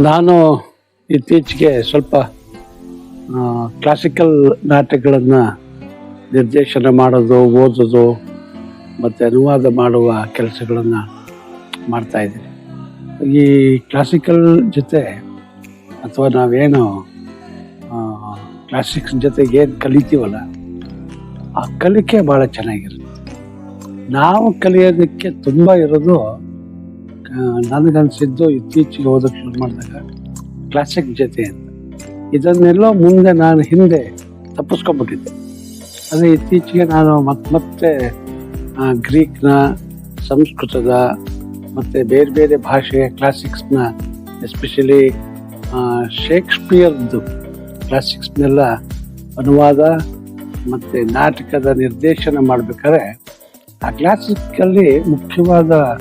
ನಾನು ಇತ್ತೀಚೆಗೆ ಸ್ವಲ್ಪ ಕ್ಲಾಸಿಕಲ್ ನಾಟಕಗಳನ್ನು ನಿರ್ದೇಶನ ಮಾಡೋದು ಓದೋದು ಮತ್ತು ಅನುವಾದ ಮಾಡುವ ಕೆಲಸಗಳನ್ನು ಮಾಡ್ತಾ ಇದ್ದೀನಿ. ಈ ಕ್ಲಾಸಿಕಲ್ ಜೊತೆ ಅಥವಾ ನಾವೇನು ಕ್ಲಾಸಿಕ್ಸ್ ಜೊತೆಗೆ ಏನು ಕಲಿತೀವಲ್ಲ, ಆ ಕಲಿಕೆ ಭಾಳ ಚೆನ್ನಾಗಿರುತ್ತೆ. ನಾವು ಕಲಿಯೋದಕ್ಕೆ ತುಂಬ ಇರೋದು ನನಗನ್ಸಿದ್ದು ಇತ್ತೀಚೆಗೆ ಓದೋಕ್ಕೆ ಶುರು ಮಾಡಿದಾಗ ಕ್ಲಾಸಿಕ್ ಜೊತೆ ಅಂತ. ಇದನ್ನೆಲ್ಲ ಮುಂದೆ ನಾನು ಹಿಂದೆ ತಪ್ಪಿಸ್ಕೊಂಡ್ಬಿಟ್ಟಿದ್ದೆ. ಅದೇ ಇತ್ತೀಚೆಗೆ ನಾನು ಮತ್ತೆ ಮತ್ತೆ ಗ್ರೀಕ್ನ ಸಂಸ್ಕೃತದ ಮತ್ತು ಬೇರೆ ಬೇರೆ ಭಾಷೆಯ ಕ್ಲಾಸಿಕ್ಸ್ನ ಎಸ್ಪೆಷಲಿ ಶೇಕ್ಸ್ಪಿಯರ್ದು ಕ್ಲಾಸಿಕ್ಸ್ನೆಲ್ಲ ಅನುವಾದ ಮತ್ತು ನಾಟಕದ ನಿರ್ದೇಶನ ಮಾಡಬೇಕಾದ್ರೆ ಆ ಕ್ಲಾಸಿಕಲ್ಲಿ ಮುಖ್ಯವಾದ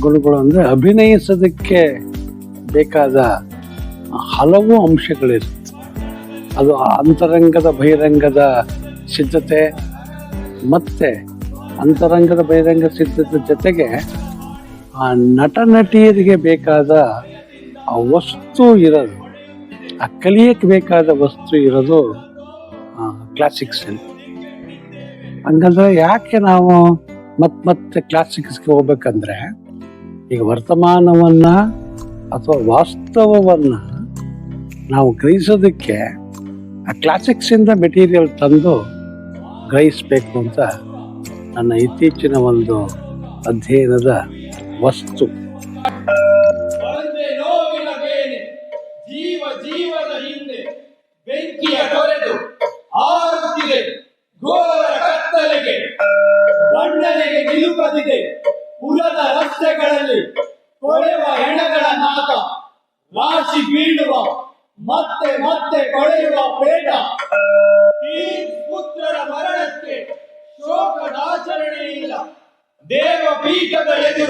ಗುಣಗಳು ಅಂದರೆ ಅಭಿನಯಿಸೋದಕ್ಕೆ ಬೇಕಾದ ಹಲವು ಅಂಶಗಳಿರುತ್ತೆ. ಅದು ಅಂತರಂಗದ, ಬಹಿರಂಗದ ಸಿದ್ಧತೆ ಮತ್ತೆ ಅಂತರಂಗದ ಬಹಿರಂಗ ಸಿದ್ಧತೆ ಜೊತೆಗೆ ಆ ನಟ ನಟಿಯರಿಗೆ ಬೇಕಾದ ಆ ವಸ್ತು ಇರೋದು, ಆ ಕಲಿಯಕ್ಕೆ ಬೇಕಾದ ವಸ್ತು ಇರೋದು ಕ್ಲಾಸಿಕ್ಸ್ ಹಂಗಂದ್ರೆ ಯಾಕೆ ನಾವು ಮತ್ ಮತ್ತೆ ಕ್ಲಾಸಿಕ್ಸ್ಗೆ ಹೋಗ್ಬೇಕಂದ್ರೆ, ಈಗ ವರ್ತಮಾನವನ್ನ ಅಥವಾ ವಾಸ್ತವವನ್ನ ನಾವು ಗ್ರಹಿಸೋದಕ್ಕೆ ಆ ಕ್ಲಾಸಿಕ್ಸ್ ಇಂದ ಮೆಟೀರಿಯಲ್ ತಂದು ಗ್ರಹಿಸ್ಬೇಕು ಅಂತ ನನ್ನ ಇತ್ತೀಚಿನ ಒಂದು ಅಧ್ಯಯನದ ವಸ್ತು. ಜೀವ ಜೀವದ ಹಿಂದೆ ಬೆಂಕಿಯ ತೊರೆದು